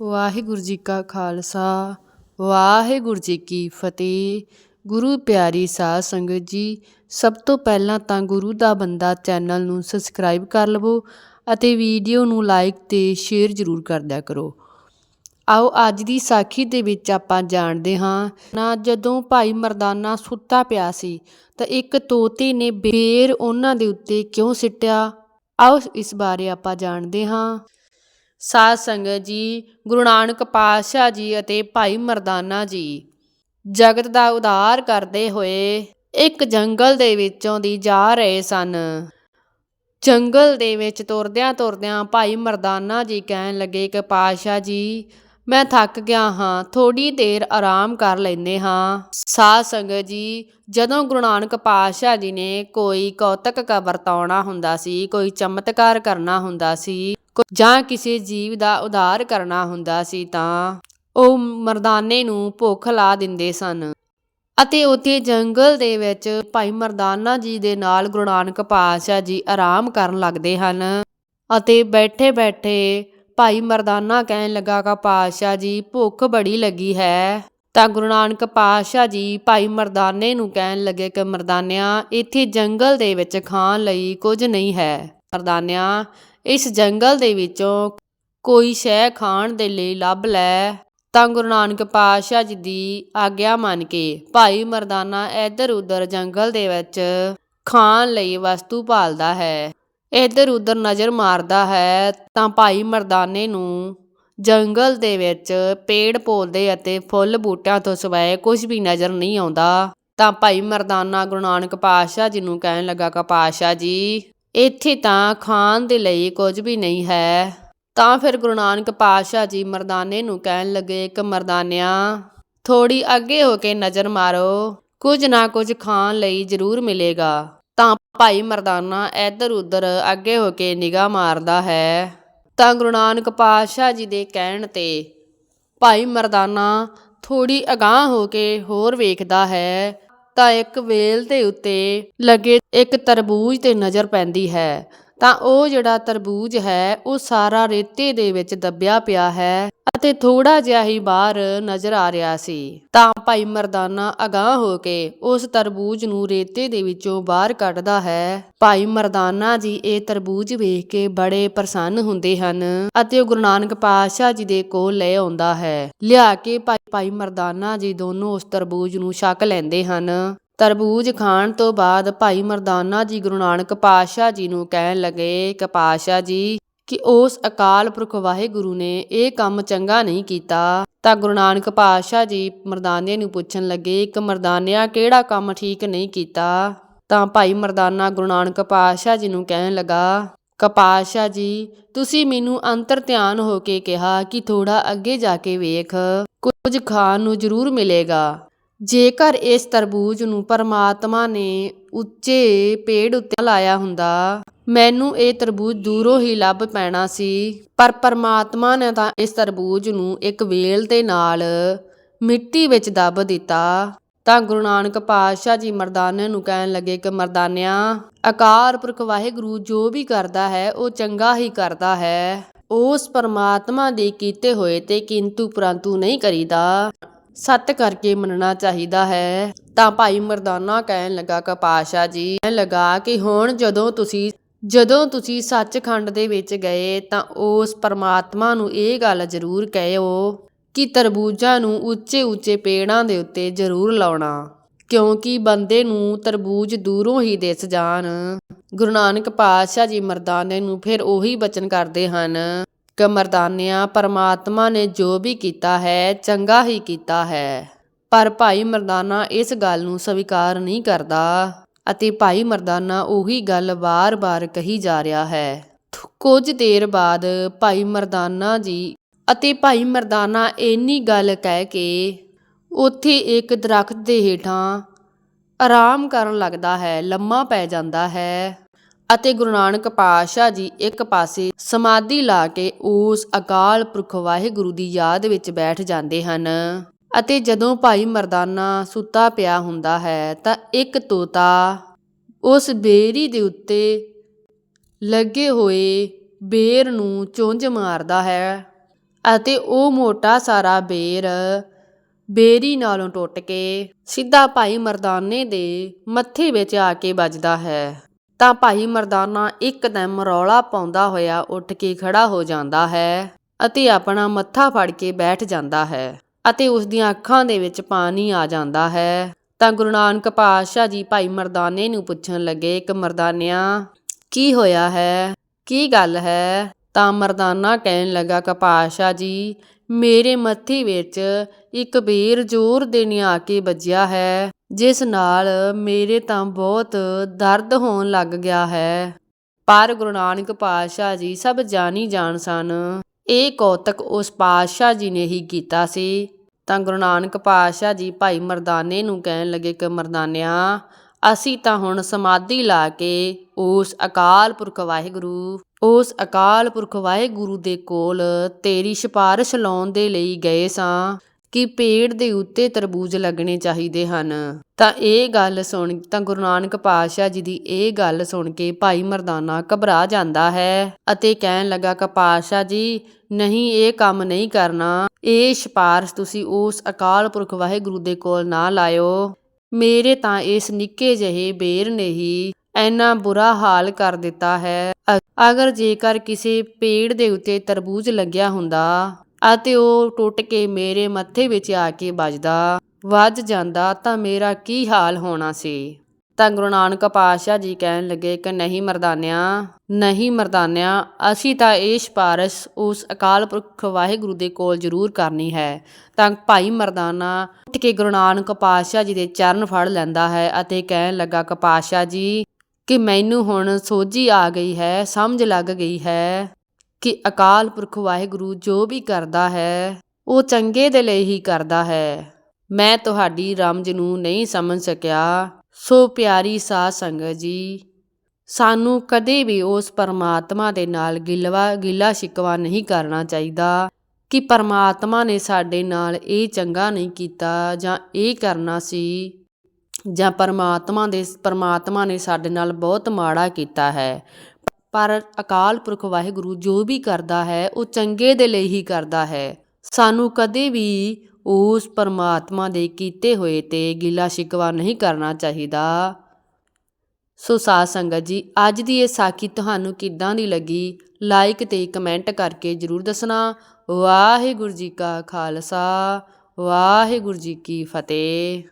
ਵਾਹਿਗੁਰੂ ਜੀ ਕਾ ਖਾਲਸਾ, ਵਾਹਿਗੁਰੂ ਜੀ ਕੀ ਫਤਿਹ। ਗੁਰੂ ਪਿਆਰੀ ਸਾਧ ਸੰਗਤ ਜੀ, ਸਭ ਤੋਂ ਪਹਿਲਾਂ ਤਾਂ ਗੁਰੂ ਦਾ ਬੰਦਾ ਚੈਨਲ ਨੂੰ ਸਬਸਕ੍ਰਾਈਬ ਕਰ ਲਵੋ ਅਤੇ ਵੀਡੀਓ ਨੂੰ ਲਾਈਕ ਤੇ ਸ਼ੇਅਰ ਜ਼ਰੂਰ ਕਰ ਦਿਆ ਕਰੋ। ਆਓ ਅੱਜ ਦੀ ਸਾਖੀ ਦੇ ਵਿੱਚ ਆਪਾਂ ਜਾਣਦੇ ਹਾਂ, ਨਾ ਜਦੋਂ ਭਾਈ ਮਰਦਾਨਾ ਸੁੱਤਾ ਪਿਆ ਸੀ, ਤਾਂ ਇੱਕ ਤੋਤੇ ਨੇ ਬੇਰ ਉਹਨਾਂ ਦੇ ਉੱਤੇ ਕਿਉਂ ਸਿੱਟਿਆ? ਆਓ ਇਸ ਬਾਰੇ ਆਪਾਂ ਜਾਣਦੇ ਹਾਂ। ਸਾਧ ਸੰਗਤ ਜੀ, ਗੁਰੂ ਨਾਨਕ ਪਾਤਸ਼ਾਹ ਜੀ ਅਤੇ ਭਾਈ ਮਰਦਾਨਾ ਜੀ। ਜਗਤ ਦਾ ਉਧਾਰ ਕਰਦੇ ਹੋਏ ਇੱਕ ਜੰਗਲ ਦੇ ਵਿੱਚੋਂ ਦੀ ਜਾ ਰਹੇ ਸਨ। ਜੰਗਲ ਦੇ ਵਿੱਚ ਤੁਰਦਿਆਂ ਤੁਰਦਿਆਂ ਭਾਈ ਮਰਦਾਨਾ ਜੀ ਕਹਿਣ ਲੱਗੇ ਕਿ ਪਾਤਸ਼ਾਹ ਜੀ ਮੈਂ ਥੱਕ ਗਿਆ ਹਾਂ ਥੋੜੀ ਦੇਰ ਆਰਾਮ ਕਰ ਲੈਂਦੇ ਹਾਂ। ਸਾਧ ਸੰਗਤ ਜੀ, ਜਦੋਂ ਗੁਰੂ ਨਾਨਕ ਪਾਤਸ਼ਾਹ ਜੀ ਨੇ ਕੋਈ ਕੌਤਕ ਕ ਵਰਤਾਉਣਾ ਹੁੰਦਾ ਸੀ, ਕੋਈ ਚਮਤਕਾਰ ਕਰਨਾ ਹੁੰਦਾ ਸੀ, ਕੋ- ਜਾਂ ਕਿਸੇ ਜੀਵ ਦਾ ਉਧਾਰ ਕਰਨਾ ਹੁੰਦਾ ਸੀ ਤਾਂ ਉਹ ਮਰਦਾਨੇ ਨੂੰ ਭੁੱਖ ਲਾ ਦਿੰਦੇ ਸਨ। ਅਤੇ ਉੱਥੇ ਜੰਗਲ ਦੇ ਵਿੱਚ ਭਾਈ ਮਰਦਾਨਾ ਜੀ ਦੇ ਨਾਲ ਗੁਰੂ ਨਾਨਕ ਪਾਤਸ਼ਾਹ ਜੀ ਆਰਾਮ ਕਰਨ ਲੱਗਦੇ ਹਨ। ਅਤੇ ਬੈਠੇ ਬੈਠੇ ਭਾਈ ਮਰਦਾਨਾ ਕਹਿਣ ਲੱਗਾ, ਕਾ ਪਾਤਸ਼ਾਹ ਜੀ, ਭੁੱਖ ਬੜੀ ਲੱਗੀ ਹੈ। ਤਾਂ ਗੁਰੂ ਨਾਨਕ ਪਾਤਸ਼ਾਹ ਜੀ ਭਾਈ ਮਰਦਾਨੇ ਨੂੰ ਕਹਿਣ ਲੱਗੇ ਕਿ, ਮਰਦਾਨਿਆ, ਇੱਥੇ ਜੰਗਲ ਦੇ ਵਿੱਚ ਖਾਣ ਲਈ ਕੁਝ ਨਹੀਂ ਹੈ। ਮਰਦਾਨਿਆ, ਇਸ ਜੰਗਲ ਦੇ ਵਿੱਚੋਂ ਕੋਈ ਸ਼ੈ ਖਾਣ ਦੇ ਲਈ ਲੱਭ ਲੈ। ਤਾਂ ਗੁਰੂ ਨਾਨਕ ਪਾਤਸ਼ਾਹ ਜੀ ਦੀ ਆਗਿਆ ਮੰਨ ਕੇ ਭਾਈ ਮਰਦਾਨਾ ਇੱਧਰ ਉੱਧਰ ਜੰਗਲ ਦੇ ਵਿੱਚ ਖਾਣ ਲਈ ਵਸਤੂ ਭਾਲਦਾ ਹੈ। ਇੱਧਰ ਉੱਧਰ ਨਜ਼ਰ ਮਾਰਦਾ ਹੈ ਤਾਂ ਭਾਈ ਮਰਦਾਨੇ ਨੂੰ। ਜੰਗਲ ਦੇ ਵਿੱਚ ਪੇੜ ਪੌਦੇ ਅਤੇ ਫੁੱਲ ਬੂਟਿਆਂ ਤੋਂ ਸਿਵਾਏ ਕੁਝ ਵੀ ਨਜ਼ਰ ਨਹੀਂ ਆਉਂਦਾ। ਤਾਂ ਭਾਈ ਮਰਦਾਨਾ ਗੁਰੂ ਨਾਨਕ ਪਾਤਸ਼ਾਹ ਜੀ ਨੂੰ ਕਹਿਣ ਲੱਗਾ, ਕਿ ਪਾਤਸ਼ਾਹ ਜੀ, ਇੱਥੇ ਤਾਂ ਖਾਣ ਦੇ ਲਈ ਕੁਝ ਵੀ ਨਹੀਂ ਹੈ। ਤਾਂ ਫਿਰ ਗੁਰੂ ਨਾਨਕ ਪਾਤਸ਼ਾਹ ਜੀ ਮਰਦਾਨੇ ਨੂੰ ਕਹਿਣ ਲੱਗੇ ਕਿ ਮਰਦਾਨਿਆ ਥੋੜੀ ਅੱਗੇ ਹੋ ਕੇ ਨਜ਼ਰ ਮਾਰੋ। ਕੁਝ ਨਾ ਕੁਝ ਖਾਣ ਲਈ ਜ਼ਰੂਰ ਮਿਲੇਗਾ। ਤਾਂ ਭਾਈ ਮਰਦਾਨਾ ਇੱਧਰ ਉੱਧਰ ਅੱਗੇ ਹੋ ਕੇ ਨਿਗਾਹ ਮਾਰਦਾ ਹੈ। ਤਾਂ ਗੁਰੂ ਨਾਨਕ ਪਾਤਸ਼ਾਹ ਜੀ ਦੇ ਕਹਿਣ ਤੇ ਭਾਈ ਮਰਦਾਨਾ ਥੋੜੀ ਅਗਾਹ ਹੋ ਕੇ ਹੋਰ ਵੇਖਦਾ ਹੈ। ਤਾਂ ਇੱਕ ਵੇਲ ਦੇ ਉੱਤੇ ਲੱਗੇ ਇੱਕ ਤਰਬੂਜ ਤੇ ਨਜ਼ਰ ਪੈਂਦੀ ਹੈ। ਤਾਂ ਉਹ ਜਿਹੜਾ ਤਰਬੂਜ ਹੈ, ਉਹ ਸਾਰਾ ਰੇਤੇ ਦੇ ਵਿੱਚ ਦੱਬਿਆ ਪਿਆ ਹੈ ਅਤੇ ਥੋੜਾ ਜਿਹਾ ਹੀ ਬਾਹਰ ਨਜ਼ਰ ਆ ਰਿਹਾ ਸੀ। ਤਾਂ ਭਾਈ ਮਰਦਾਨਾ ਅਗਾਹ ਹੋ ਕੇ ਉਸ ਤਰਬੂਜ ਨੂੰ ਰੇਤੇ ਦੇ ਵਿੱਚੋਂ ਬਾਹਰ ਕੱਢਦਾ ਹੈ। ਭਾਈ ਮਰਦਾਨਾ ਜੀ ਇਹ ਤਰਬੂਜ ਵੇਖ ਕੇ ਬੜੇ ਪ੍ਰਸੰਨ ਹੁੰਦੇ ਹਨ ਅਤੇ ਉਹ ਗੁਰੂ ਨਾਨਕ ਪਾਤਸ਼ਾਹ ਜੀ ਦੇ ਕੋਲ ਲੈ ਆਉਂਦਾ ਹੈ। ਲਿਆ ਕੇ ਭਾਈ ਭਾਈ ਮਰਦਾਨਾ ਜੀ ਦੋਨੋਂ ਉਸ ਤਰਬੂਜ ਨੂੰ ਛਕ ਲੈਂਦੇ ਹਨ। ਤਰਬੂਜ ਖਾਣ ਤੋਂ ਬਾਅਦ ਭਾਈ ਮਰਦਾਨਾ ਜੀ ਗੁਰੂ ਨਾਨਕ ਪਾਤਸ਼ਾਹ ਜੀ ਨੂੰ ਕਹਿਣ ਲੱਗੇ ਕਿ ਪਾਤਸ਼ਾਹ ਜੀ, ਕਿ ਉਸ ਅਕਾਲ ਪੁਰਖ ਵਾਹਿਗੁਰੂ ਨੇ ਇਹ ਕੰਮ ਚੰਗਾ ਨਹੀਂ ਕੀਤਾ। ਤਾਂ ਗੁਰੂ ਨਾਨਕ ਪਾਤਸ਼ਾਹ ਜੀ ਮਰਦਾਨੇ ਨੂੰ ਪੁੱਛਣ ਲੱਗੇ ਕਿ ਮਰਦਾਨਿਆ ਕਿਹੜਾ ਕੰਮ ਠੀਕ ਨਹੀਂ ਕੀਤਾ? ਤਾਂ ਭਾਈ ਮਰਦਾਨਾ ਗੁਰੂ ਨਾਨਕ ਪਾਤਸ਼ਾਹ ਜੀ ਨੂੰ ਕਹਿਣ ਲੱਗਾ, ਕਿ ਜੀ, ਤੁਸੀਂ ਮੈਨੂੰ ਅੰਤਰ ਧਿਆਨ ਹੋ ਕੇ ਕਿਹਾ ਕਿ ਥੋੜਾ ਅੱਗੇ ਜਾ ਕੇ ਵੇਖ, ਕੁਝ ਖਾਣ ਨੂੰ ਜ਼ਰੂਰ ਮਿਲੇਗਾ। ਜੇਕਰ ਇਸ ਤਰਬੂਜ ਨੂੰ ਪਰਮਾਤਮਾ ਨੇ ਉੱਚੇ ਪੇੜ ਉੱਤੇ ਲਾਇਆ ਹੁੰਦਾ, ਮੈਨੂੰ ਇਹ ਤਰਬੂਜ ਦੂਰੋਂ ਹੀ ਲੱਭ ਪੈਣਾ ਸੀ। ਪਰ ਪਰਮਾਤਮਾ ਨੇ ਤਾਂ ਇਸ ਤਰਬੂਜ ਨੂੰ ਇੱਕ ਵੇਲ ਦੇ ਨਾਲ ਮਿੱਟੀ ਵਿੱਚ ਦੱਬ ਦਿੱਤਾ। ਤਾਂ ਗੁਰੂ ਨਾਨਕ ਪਾਤਸ਼ਾਹ ਜੀ ਮਰਦਾਨੇ ਨੂੰ ਕਹਿਣ ਲੱਗੇ ਕਿ ਮਰਦਾਨਿਆ ਅਕਾਰ ਪੁਰਖ ਵਾਹਿਗੁਰੂ ਜੋ ਵੀ ਕਰਦਾ ਹੈ, ਉਹ ਚੰਗਾ ਹੀ ਕਰਦਾ ਹੈ। ਉਸ ਪਰਮਾਤਮਾ ਦੇ ਕੀਤੇ ਹੋਏ ਤੇ ਕਿੰਤੂ ਪਰੰਤੂ ਨਹੀਂ ਕਰੀਦਾ। ਸੱਤ ਕਰਕੇ ਮੰਨਣਾ ਚਾਹੀਦਾ ਹੈ। ਤਾਂ ਭਾਈ ਮਰਦਾਨਾ ਕਹਿਣ ਲੱਗਾ ਕਿ ਪਾਸ਼ਾ ਜੀ, ਕਹਿਣ ਲੱਗਾ ਕਿ ਹੁਣ ਜਦੋਂ ਤੁਸੀਂ ਜਦੋਂ ਤੁਸੀਂ ਸੱਚਖੰਡ ਦੇ ਵਿੱਚ ਗਏ, ਤਾਂ ਉਸ ਪਰਮਾਤਮਾ ਨੂੰ ਇਹ ਗੱਲ ਜ਼ਰੂਰ ਕਹਿਓ ਕਿ ਤਰਬੂਜਾਂ ਨੂੰ ਉੱਚੇ ਉੱਚੇ ਪੇੜਾਂ ਦੇ ਉੱਤੇ ਜ਼ਰੂਰ ਲਾਉਣਾ, ਕਿਉਂਕਿ ਬੰਦੇ ਨੂੰ ਤਰਬੂਜ ਦੂਰੋਂ ਹੀ ਦਿਸ ਜਾਣ। ਗੁਰੂ ਨਾਨਕ ਪਾਤਸ਼ਾਹ ਜੀ ਮਰਦਾਨੇ ਨੂੰ ਫਿਰ ਉਹੀ ਬਚਨ ਕਰਦੇ ਹਨ। ਮਰਦਾਨਿਆਂ ਪਰਮਾਤਮਾ ਨੇ ਜੋ ਵੀ ਕੀਤਾ ਹੈ, ਚੰਗਾ ਹੀ ਕੀਤਾ ਹੈ। ਪਰ ਭਾਈ ਮਰਦਾਨਾ ਇਸ ਗੱਲ ਨੂੰ ਸਵੀਕਾਰ ਨਹੀਂ ਕਰਦਾ ਅਤੇ ਭਾਈ ਮਰਦਾਨਾ ਉਹੀ ਗੱਲ ਵਾਰ ਵਾਰ ਕਹੀ ਜਾ ਰਿਹਾ ਹੈ। ਕੁਝ ਦੇਰ ਬਾਅਦ ਭਾਈ ਮਰਦਾਨਾ ਜੀ ਅਤੇ ਭਾਈ ਮਰਦਾਨਾ ਇੰਨੀ ਗੱਲ ਕਹਿ ਕੇ ਉੱਥੇ ਇੱਕ ਦਰਖਤ ਦੇ ਹੇਠਾਂ ਆਰਾਮ ਕਰਨ ਲੱਗਦਾ ਹੈ, ਲੰਮਾ ਪੈ ਜਾਂਦਾ ਹੈ। ਅਤੇ ਗੁਰੂ ਨਾਨਕ ਪਾਤਸ਼ਾਹ ਜੀ ਇੱਕ ਪਾਸੇ ਸਮਾਧੀ ਲਾ ਕੇ ਉਸ ਅਕਾਲ ਪੁਰਖ ਵਾਹਿਗੁਰੂ ਦੀ ਯਾਦ ਵਿੱਚ ਬੈਠ ਜਾਂਦੇ ਹਨ। ਅਤੇ ਜਦੋਂ ਭਾਈ ਮਰਦਾਨਾ ਸੁੱਤਾ ਪਿਆ ਹੁੰਦਾ ਹੈ ਤਾਂ ਇੱਕ ਤੋਤਾ ਉਸ ਬੇਰੀ ਦੇ ਉੱਤੇ ਲੱਗੇ ਹੋਏ ਬੇਰ ਨੂੰ ਚੁੰਝ ਮਾਰਦਾ ਹੈ ਅਤੇ ਉਹ ਮੋਟਾ ਸਾਰਾ ਬੇਰ ਬੇਰੀ ਨਾਲੋਂ ਟੁੱਟ ਕੇ ਸਿੱਧਾ ਭਾਈ ਮਰਦਾਨੇ ਦੇ ਮੱਥੇ ਵਿੱਚ ਆ ਕੇ ਵੱਜਦਾ ਹੈ। ਤਾਂ ਭਾਈ ਮਰਦਾਨਾ ਇੱਕਦਮ ਰੌਲਾ ਪਾਉਂਦਾ ਹੋਇਆ ਉੱਠ ਕੇ ਖੜਾ ਹੋ ਜਾਂਦਾ ਹੈ ਅਤੇ ਆਪਣਾ ਮੱਥਾ ਫੜ ਕੇ ਬੈਠ ਜਾਂਦਾ ਹੈ ਅਤੇ ਉਸ ਦੀਆਂ ਅੱਖਾਂ ਦੇ ਵਿੱਚ ਪਾਣੀ ਆ ਜਾਂਦਾ ਹੈ। ਤਾਂ ਗੁਰੂ ਨਾਨਕ ਪਾਤਸ਼ਾਹ ਜੀ ਭਾਈ ਮਰਦਾਨੇ ਨੂੰ ਪੁੱਛਣ ਲੱਗੇ ਕਿ ਮਰਦਾਨਿਆ, ਕੀ ਹੋਇਆ ਹੈ? ਕੀ ਗੱਲ ਹੈ? ਤਾਂ ਮਰਦਾਨਾ ਕਹਿਣ ਲੱਗਾ, ਕਿ ਪਾਤਸ਼ਾਹ ਜੀ, ਮੇਰੇ ਮੱਥੇ ਵਿੱਚ ਇੱਕ ਬੇਰ ਜ਼ੋਰ ਦੇ ਨੇ ਆ ਕੇ ਵੱਜਿਆ ਹੈ। ਜਿਸ ਨਾਲ ਮੇਰੇ ਤਾਂ ਬਹੁਤ ਦਰਦ ਹੋਣ ਲੱਗ ਗਿਆ ਹੈ। ਪਰ ਗੁਰੂ ਨਾਨਕ ਪਾਤਸ਼ਾਹ ਜੀ ਸਭ ਜਾਣੀ ਜਾਣ ਸਨ। ਇਹ ਕੌਤਕ ਉਸ ਪਾਤਸ਼ਾਹ ਜੀ ਨੇ ਹੀ ਕੀਤਾ ਸੀ। ਤਾਂ ਗੁਰੂ ਨਾਨਕ ਪਾਤਸ਼ਾਹ ਜੀ ਭਾਈ ਮਰਦਾਨੇ ਨੂੰ ਕਹਿਣ ਲੱਗੇ ਕਿ ਮਰਦਾਨਿਆ, ਅਸੀਂ ਤਾਂ ਹੁਣ ਸਮਾਧੀ ਲਾ ਕੇ ਉਸ ਅਕਾਲ ਪੁਰਖ ਵਾਹਿਗੁਰੂ, ਉਸ ਅਕਾਲ ਪੁਰਖ ਵਾਹਿਗੁਰੂ ਦੇ ਕੋਲ ਤੇਰੀ ਸਿਫਾਰਿਸ਼ ਲਾਉਣ ਦੇ ਲਈ ਗਏ ਸਾਂ। ਕਿ ਪੇੜ ਦੇ ਉੱਤੇ ਤਰਬੂਜ ਲੱਗਣੇ ਚਾਹੀਦੇ ਹਨ। ਤਾਂ ਇਹ ਗੱਲ ਸੁਣ ਤਾਂ ਗੁਰੂ ਨਾਨਕ ਪਾਤਸ਼ਾਹ ਜੀ ਦੀ ਇਹ ਗੱਲ ਸੁਣ ਕੇ ਭਾਈ ਮਰਦਾਨਾ ਘਬਰਾ ਜਾਂਦਾ ਹੈ ਅਤੇ ਕਹਿਣ ਲੱਗਾ, ਕਿ ਪਾਤਸ਼ਾਹ ਜੀ, ਨਹੀਂ, ਇਹ ਕੰਮ ਨਹੀਂ ਕਰਨਾ। ਇਹ ਸਿਫਾਰਿਸ਼ ਤੁਸੀਂ ਉਸ ਅਕਾਲ ਪੁਰਖ ਵਾਹਿਗੁਰੂ ਦੇ ਕੋਲ ਨਾ ਲਾਇਓ। ਮੇਰੇ ਤਾਂ ਇਸ ਨਿੱਕੇ ਜਿਹੇ ਬੇਰ ਨੇ ਹੀ ਇੰਨਾ ਬੁਰਾ ਹਾਲ ਕਰ ਦਿੱਤਾ ਹੈ। ਅ- ਅਗਰ ਜੇਕਰ ਕਿਸੇ ਪੇੜ ਦੇ ਉੱਤੇ ਤਰਬੂਜ ਲੱਗਿਆ ਹੁੰਦਾ ਅਤੇ ਉਹ ਟੁੱਟ ਕੇ ਮੇਰੇ ਮੱਥੇ ਵਿੱਚ ਆ ਕੇ ਵੱਜਦਾ, ਵੱਜ ਜਾਂਦਾ ਤਾਂ ਮੇਰਾ ਕੀ ਹਾਲ ਹੋਣਾ ਸੀ? ਤਾਂ ਗੁਰੂ ਨਾਨਕ ਪਾਤਸ਼ਾਹ ਜੀ ਕਹਿਣ ਲੱਗੇ ਕਿ ਨਹੀਂ ਮਰਦਾਨਿਆ ਨਹੀਂ ਮਰਦਾਨਿਆ, ਅਸੀਂ ਤਾਂ ਇਹ ਸਿਫਾਰਿਸ਼ ਉਸ ਅਕਾਲ ਪੁਰਖ ਵਾਹਿਗੁਰੂ ਦੇ ਕੋਲ ਜ਼ਰੂਰ ਕਰਨੀ ਹੈ। ਤਾਂ ਭਾਈ ਮਰਦਾਨਾ ਉੱਠ ਕੇ ਗੁਰੂ ਨਾਨਕ ਪਾਤਸ਼ਾਹ ਜੀ ਦੇ ਚਰਨ ਫੜ ਲੈਂਦਾ ਹੈ ਅਤੇ ਕਹਿਣ ਲੱਗਾ ਕਿ ਪਾਤਸ਼ਾਹ ਜੀ, ਕਿ ਮੈਨੂੰ ਹੁਣ ਸੋਝੀ ਆ ਗਈ ਹੈ, ਸਮਝ ਲੱਗ ਗਈ ਹੈ। ਕਿ ਅਕਾਲ ਪੁਰਖ ਵਾਹਿਗੁਰੂ ਜੋ ਵੀ ਕਰਦਾ ਹੈ, ਉਹ ਚੰਗੇ ਦੇ ਲਈ ਹੀ ਕਰਦਾ ਹੈ। ਮੈਂ ਤੁਹਾਡੀ ਰਮਜ ਨੂੰ ਨਹੀਂ ਸਮਝ ਸਕਿਆ। ਸੋ ਪਿਆਰੀ ਸਾਧ ਸੰਗਤ ਜੀ, ਸਾਨੂੰ ਕਦੇ ਵੀ ਉਸ ਪਰਮਾਤਮਾ ਦੇ ਨਾਲ ਗਿਲਵਾ, ਗਿਲਾ ਸ਼ਿਕਵਾ ਨਹੀਂ ਕਰਨਾ ਚਾਹੀਦਾ ਕਿ ਪਰਮਾਤਮਾ ਨੇ ਸਾਡੇ ਨਾਲ ਇਹ ਚੰਗਾ ਨਹੀਂ ਕੀਤਾ ਜਾਂ ਇਹ ਕਰਨਾ ਸੀ ਜਾਂ ਪਰਮਾਤਮਾ ਦੇ, ਪਰਮਾਤਮਾ ਨੇ ਸਾਡੇ ਨਾਲ ਬਹੁਤ ਮਾੜਾ ਕੀਤਾ ਹੈ। ਪਰ ਅਕਾਲ ਪੁਰਖ ਵਾਹਿਗੁਰੂ ਜੋ ਵੀ ਕਰਦਾ ਹੈ, ਉਹ ਚੰਗੇ ਦੇ ਲਈ ਹੀ ਕਰਦਾ ਹੈ। ਸਾਨੂੰ ਕਦੇ ਵੀ ਉਸ ਪਰਮਾਤਮਾ ਦੇ ਕੀਤੇ ਹੋਏ ਤੇ ਗਿਲਾ ਸ਼ਿਕਵਾ ਨਹੀਂ ਕਰਨਾ ਚਾਹੀਦਾ। ਸੋ ਸਾਧ ਸੰਗਤ ਜੀ, ਅੱਜ ਦੀ ਇਹ ਸਾਖੀ ਤੁਹਾਨੂੰ ਕਿੱਦਾਂ ਦੀ ਲੱਗੀ? ਲਾਈਕ ਤੇ ਕਮੈਂਟ ਕਰਕੇ ਜਰੂਰ ਦੱਸਣਾ। ਵਾਹਿਗੁਰੂ ਜੀ ਕਾ ਖਾਲਸਾ, ਵਾਹਿਗੁਰੂ ਜੀ ਕੀ ਫਤਿਹ।